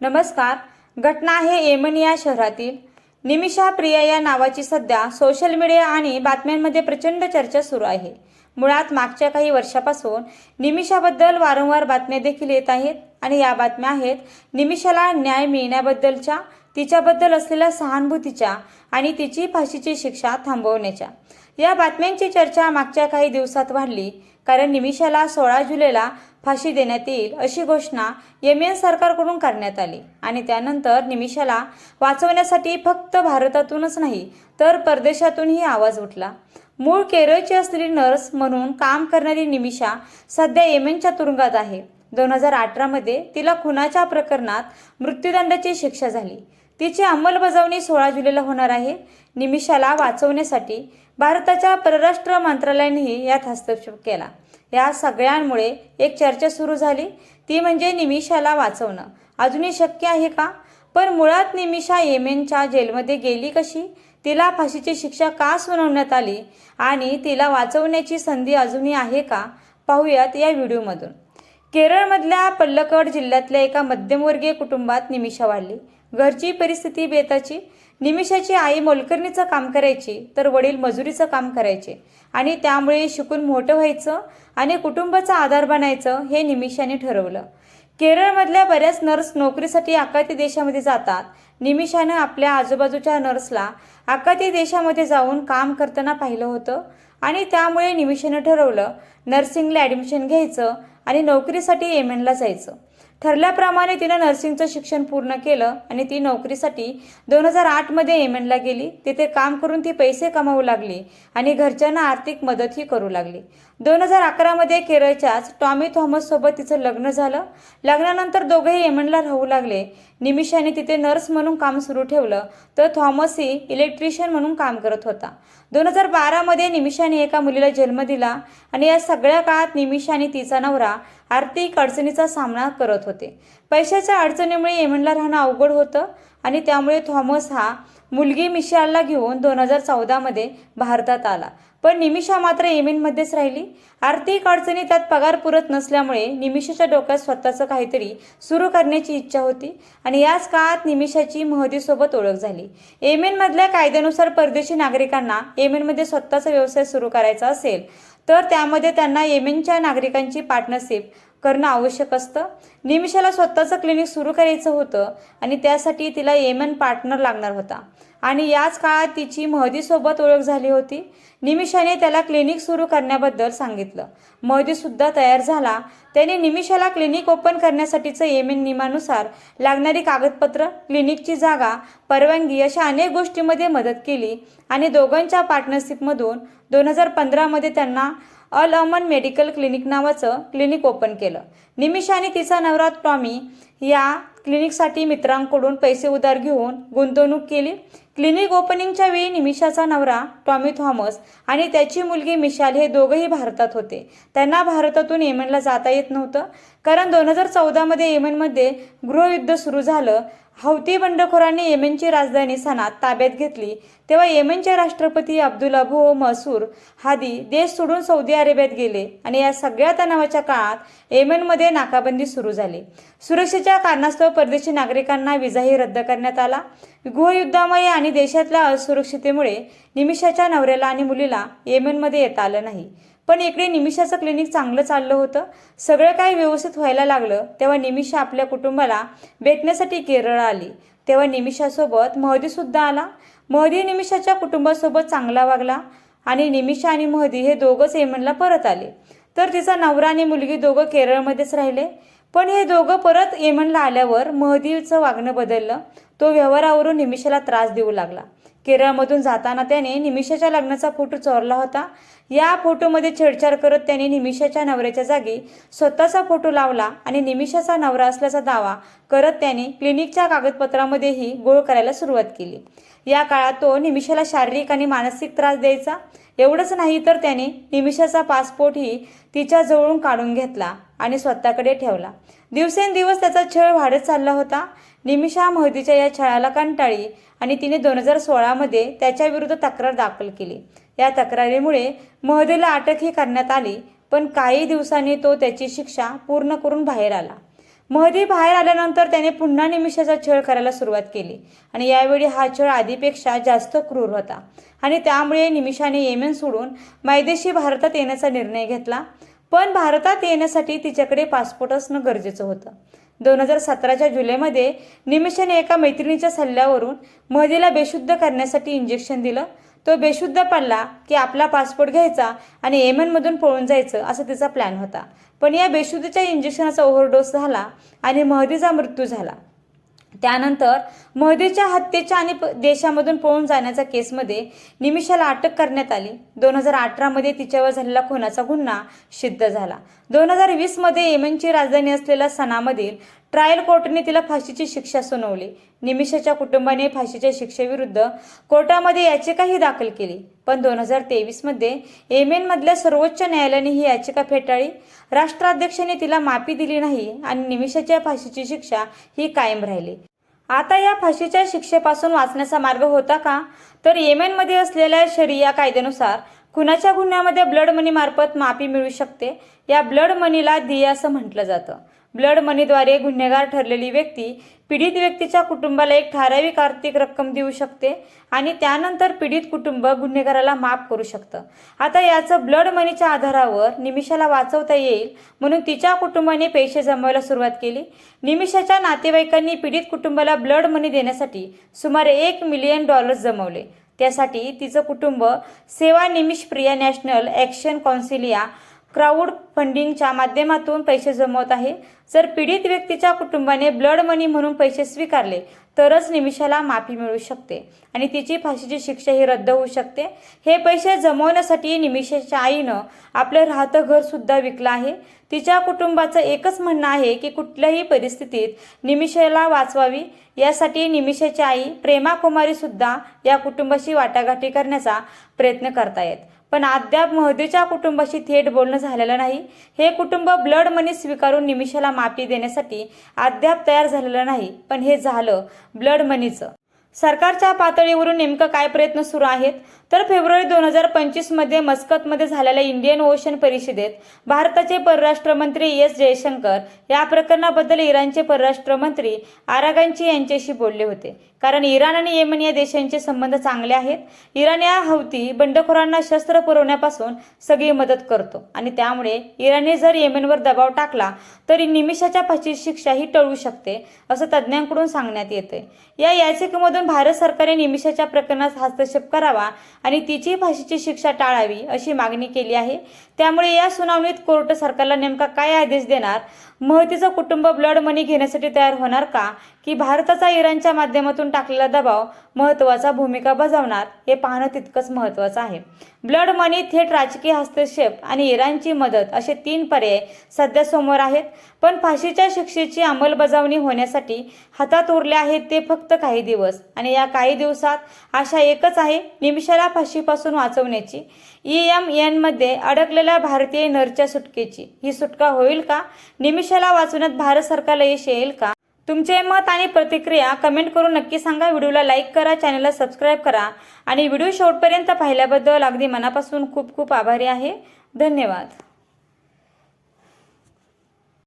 नमस्कार. घटना आहे येमन या शहरातील. निमिषा प्रिया या नावाची सध्या सोशल मीडिया आणि बातम्यांमध्ये प्रचंड चर्चा सुरू आहे. मुळात मागच्या काही वर्षापासून निमिषाबद्दल वारंवार बातम्या देखील येत आहेत आणि या बातम्या आहेत निमिषाला न्याय मिळण्याबद्दलच्या तिच्याबद्दल असलेल्या सहानुभूतीच्या आणि तिची फाशीची शिक्षा थांबवण्याच्या. या बातम्यांची चर्चा मागच्या काही दिवसात वाढली. कारण निमिषाला सोळा जुलैला फाशी देण्यात येईल अशी घोषणा येमेन सरकारकडून करण्यात आली. आणि त्यानंतर निमिषाला वाचवण्यासाठी फक्त भारतातूनच नाही तर परदेशातूनही आवाज उठला. मूळ केरळची असलेली नर्स म्हणून काम करणारी निमिषा सध्या येमेनच्या तुरुंगात आहे. दोन हजार अठरामध्ये तिला खुनाच्या प्रकरणात मृत्यूदंडाची शिक्षा झाली. तिची अंमलबजावणी सोळा जुलैला होणार आहे. निमिषाला वाचवण्यासाठी भारताच्या परराष्ट्र मंत्रालयानेही यात हस्तक्षेप केला. या सगळ्यांमुळे एक चर्चा सुरू झाली. ती म्हणजे निमिषाला वाचवणं. अजूनही शक्य आहे का? पण मुळात निमिषा येमेनच्या जेलमध्ये गेली कशी? तिला फाशीची शिक्षा का सुनावण्यात आली? आणि तिला वाचवण्याची संधी अजूनही आहे का? पाहूयात या व्हिडिओमधून. केरळमधल्या पल्लकड जिल्ह्यातल्या एका मध्यमवर्गीय कुटुंबात निमिषा वाढली. घरची परिस्थिती बेताची. निमिषाची आई मोलकरणीचं काम करायची तर वडील मजुरीचं काम करायचे. आणि त्यामुळे शिकून मोठं व्हायचं आणि कुटुंबाचा आधार बनायचं हे निमिषाने ठरवलं. केरळमधल्या बऱ्याच नर्स नोकरीसाठी आखाती देशामध्ये जातात. निमिषानं आपल्या आजूबाजूच्या नर्सला आखाती देशामध्ये जाऊन काम करताना पाहिलं होतं आणि त्यामुळे निमिषानं ठरवलं नर्सिंगला ॲडमिशन घ्यायचं आणि नोकरीसाठी एम एनला जायचं. ठरल्याप्रमाणे तिनं नर्सिंगचं शिक्षण पूर्ण केलं आणि ती नोकरीसाठी दोन हजार आठमध्ये येमेनला गेली. तिथे काम करून ती पैसे कमावू लागली आणि घरच्यांना आर्थिक मदतही करू लागली. दोन हजार अकरामध्ये केरळच्याच टॉमी थॉमससोबत तिचं लग्न झालं. लग्नानंतर दोघेही येमेनला राहू लागले. निमिषाने तिथे नर्स म्हणून काम सुरू ठेवलं. तर थॉमसही इलेक्ट्रिशियन म्हणून काम करत होता. दोन हजार बारामध्ये निमिषाने एका मुलीला जन्म दिला आणि या सगळ्या काळात निमिषाने तिचा नवरा आर्थिक अडचणीचा सामना करत होते. पैशाच्या अडचणीमुळे येमनला राहणं अवघड होतं आणि त्यामुळे थॉमस हा मुलगी मिशालला घेऊन दोन हजार चौदामध्ये भारतात आला. पण निमिषा मात्र येमेनमध्येच राहिली. आर्थिक अडचणी त्यात पगार पुरत नसल्यामुळे निमिषाच्या डोक्यात स्वतःचं काहीतरी सुरू करण्याची इच्छा होती आणि याच काळात निमिषाची महदीसोबत ओळख झाली. येमेनमधल्या कायद्यानुसार परदेशी नागरिकांना येमेनमध्ये स्वतःचा व्यवसाय सुरू करायचा असेल तर त्यामध्ये त्यांना येमेनच्या नागरिकांची पार्टनरशिप करणं आवश्यक असतं. निमिषाला स्वतःचं क्लिनिक सुरू करायचं होतं आणि त्यासाठी तिला येमन पार्टनर लागणार होता. आणि याच काळात तिची महदीसोबत ओळख झाली होती. निमिषाने त्याला क्लिनिक सुरू करण्याबद्दल सांगितलं. महदीसुद्धा तयार झाला. त्याने निमिषाला क्लिनिक ओपन करण्यासाठीचं येमेन नियमानुसार लागणारी कागदपत्र क्लिनिकची जागा परवानगी अशा अनेक गोष्टींमध्ये मदत केली आणि दोघांच्या पार्टनरशिपमधून दोन हजार पंधरामध्ये त्यांना अल अमन मेडिकल क्लिनिक नावाचं क्लिनिक ओपन केलं. निमिषा आणि तिचा नवरा टॉमी या क्लिनिकसाठी मित्रांकडून पैसे उधार घेऊन गुंतवणूक केली. क्लिनिक ओपनिंगच्या वेळी निमिषाचा नवरा टॉमी थॉमस आणि त्याची मुलगी मिशाल हे दोघंही भारतात होते. त्यांना भारतातून येमनला जाता येत नव्हतं. कारण दोन हजार चौदामध्ये येमनमध्ये गृहयुद्ध सुरू झालं. हौती बंडखोरांनी येमेनची राजधानी सनात ताब्यात घेतली. तेव्हा येमेनचे राष्ट्रपती अब्दुल अबू मसूर हादी देश सोडून सौदी अरेबियात गेले आणि या सगळ्या तणावाच्या काळात येमेनमध्ये नाकाबंदी सुरू झाली. सुरक्षेच्या कारणास्तव परदेशी नागरिकांना विजाही रद्द करण्यात आला. गृहयुद्धामुळे आणि देशातल्या असुरक्षितेमुळे निमिषाच्या नवऱ्याला आणि मुलीला येमेनमध्ये येता आलं नाही. पण इकडे निमिषाचं क्लिनिक चांगलं चाललं होतं. सगळं काही व्यवस्थित व्हायला लागलं. तेव्हा निमिषा आपल्या कुटुंबाला भेटण्यासाठी केरळ आली. तेव्हा निमिषासोबत महदीसुद्धा आला. महदी निमिषाच्या कुटुंबासोबत चांगला वागला आणि निमिषा आणि महदी हे दोघंच येमनला परत आले. तर तिचा नवरा आणि मुलगी दोघं केरळमध्येच राहिले. पण हे दोघं परत येमनला आल्यावर महदीचं वागणं बदललं. तो व्यवहारावरून निमिषाला त्रास देऊ लागला. केरळमधून जाताना त्याने निमिषाच्या लग्नाचा फोटो चोरला होता. या फोटोमध्ये छेडछाड करत त्याने निमिषाच्या नवऱ्याच्या जागी स्वतःचा फोटो लावला आणि निमिषाचा नवरा असल्याचा दावा करत त्याने क्लिनिकच्या कागदपत्रामध्येही गोळ करायला सुरुवात केली. या काळात तो निमिषाला शारीरिक आणि मानसिक त्रास द्यायचा. एवढंच नाही तर त्याने निमिषाचा पासपोर्टही तिच्या जवळून काढून घेतला आणि स्वतःकडे ठेवला. दिवसेंदिवस त्याचा छळ वाढत चालला होता. निमिषा महदीच्या या छळाला कंटाळी आणि तिने दोन हजार सोळामध्ये त्याच्याविरुद्ध तक्रार दाखल केली. या तक्रारीमुळे महदीला अटकही करण्यात आली पण काही दिवसांनी तो त्याची शिक्षा पूर्ण करून बाहेर आला. महदी बाहेर आल्यानंतर त्याने पुन्हा निमिषाचा छळ करायला सुरुवात केली. आणि यावेळी हा छळ आधीपेक्षा जास्त क्रूर होता. आणि त्यामुळे निमिषाने येमेन सोडून मायदेशी भारतात येण्याचा निर्णय घेतला. पण भारतात येण्यासाठी तिच्याकडे पासपोर्ट असणं गरजेचं होतं. दोन हजार सतराच्या जुलैमध्ये निमिषाने एका मैत्रिणीच्या सल्ल्यावरून महदीला बेशुद्ध करण्यासाठी इंजेक्शन दिलं. तो बेशुद्ध पडला की आपला पासपोर्ट घ्यायचा आणि येमेनमधून पळून जायचं असा तिचा प्लॅन होता. पण या बेशुद्धीच्या इंजेक्शनाचा ओव्हरडोस झाला आणि महदीचा मृत्यू झाला. त्यानंतर महदीच्या हत्येच्या आणि प- देशामधून पळून जाण्याच्या केसमध्ये निमिषाला अटक करण्यात आली. दोन हजार अठरामध्ये तिच्यावर झालेला खुनाचा गुन्हा सिद्ध झाला. दोन हजार वीसमध्ये येमेनची राजधानी असलेल्या सणामधील ट्रायल कोर्टाने तिला फाशीची शिक्षा सुनावली. निमिषाच्या कुटुंबाने फाशीच्या शिक्षेविरुद्ध कोर्टामध्ये याचिकाही दाखल केली. पण दोन हजार तेवीसमध्ये येमेनमधल्या सर्वोच्च न्यायालयाने ही याचिका फेटाळली. राष्ट्राध्यक्षांनी तिला माफी दिली नाही आणि निमिषाच्या फाशीची शिक्षा ही कायम राहिली. आता या फाशीच्या शिक्षेपासून वाचण्याचा मार्ग होता का? तर येमेनमध्ये असलेल्या शरिया कायद्यानुसार खुनाच्या गुन्ह्यामध्ये ब्लड मनी मार्फत माफी मिळू शकते? या ब्लड मनीला दिया असं म्हटलं जातं. ब्लड मनीद्वारे गुन्हेगार ठरलेली व्यक्ती पीडित व्यक्तीच्या कुटुंबाला एक ठराविक आर्थिक रक्कम देऊ शकते आणि त्यानंतर पीडित कुटुंब गुन्हेगाराला माफ करू शकतं. आता याचं ब्लड मनीच्या आधारावर निमिषाला वाचवता येईल म्हणून तिच्या कुटुंबाने पैसे जमवायला सुरुवात केली. निमिषाच्या नातेवाईकांनी पीडित कुटुंबाला ब्लड मनी देण्यासाठी सुमारे एक मिलियन डॉलर्स जमवले. त्यासाठी तिचं कुटुंब सेवा निमिष प्रिया नॅशनल ॲक्शन कौन्सिलिया क्राऊड फंडिंगच्या माध्यमातून पैसे जमवत आहे. जर पीडित व्यक्तीच्या कुटुंबाने ब्लड मनी म्हणून पैसे स्वीकारले तरच निमिषाला माफी मिळू शकते आणि तिची फाशीची शिक्षा ही रद्द होऊ शकते. हे पैसे जमवण्यासाठी निमिषाच्या आईनं आपलं राहतं घर सुद्धा विकलं आहे. तिच्या कुटुंबाचं एकच म्हणणं आहे की कुठल्याही परिस्थितीत निमिषाला वाचवावी. यासाठी निमिषाची आई प्रेमा कुमारी सुद्धा या कुटुंबाशी वाटाघाटी करण्याचा प्रयत्न करतायत. पण अद्याप महदेच्या कुटुंबाशी थेट बोलणं झालेलं नाही. हे कुटुंब ब्लड मनी स्वीकारून निमिषाला माफी देण्यासाठी अद्याप तयार झालेलं नाही पण हे झालं ब्लड मनीचं. सरकारच्या पातळीवरून नेमकं काय प्रयत्न सुरू आहेत? तर फेब्रुवारी दोन हजार पंचवीसमध्ये मस्कतमध्ये झालेल्या इंडियन ओशन परिषदेत भारताचे परराष्ट्र मंत्री एस जयशंकर या प्रकरणाबद्दल इराणचे परराष्ट्र मंत्री आरागांची यांच्याशी बोलले होते. कारण इराण आणि येमन या देशांचे संबंध चांगले आहेत. इराण या हौती बंडखोरांना शस्त्र पुरवण्यापासून सगळी मदत करतो आणि त्यामुळे इराणने जर येमेनवर दबाव टाकला तरी निमिषाच्या फाशी शिक्षा ही टळू शकते असं तज्ज्ञांकडून सांगण्यात येते या याचिकेमधून भारत सरकारने निमिषाच्या प्रकरणात हस्तक्षेप करावा आणि तिची फाशीची शिक्षा टाळावी अशी मागणी केली आहे. त्यामुळे या सुनावणीत कोर्ट सरकारला नेमका काय आदेश देणार? महतीचं कुटुंब ब्लड मनी घेण्यासाठी तयार होणार का? की भारताचा इराणच्या माध्यमातून टाकलेला दबाव महत्त्वाचा भूमिका बजावणार हे पाहणं तितकंच महत्त्वाचं आहे. ब्लड मनी थेट राजकीय हस्तक्षेप आणि इराणची मदत असे तीन पर्याय सध्या समोर आहेत. पण फाशीच्या शिक्षेची अंमलबजावणी होण्यासाठी हातात उरले आहेत ते फक्त काही दिवस आणि या काही दिवसात आशा एकच आहे निमिषाला फाशीपासून वाचवण्याची. ई एम एनमध्ये अडकलेल्या भारतीय नरच्या सुटकेची. ही सुटका होईल का? निमिषाला वाचवण्यात भारत सरकारला यश येईल का? तुमचे मत आणि प्रतिक्रिया कमेंट करून नक्की सांगा. व्हिडिओला लाईक करा चॅनलला सबस्क्राईब करा आणि व्हिडिओ शेवटपर्यंत पाहिल्याबद्दल अगदी मनापासून खूप खूप आभारी आहे. धन्यवाद.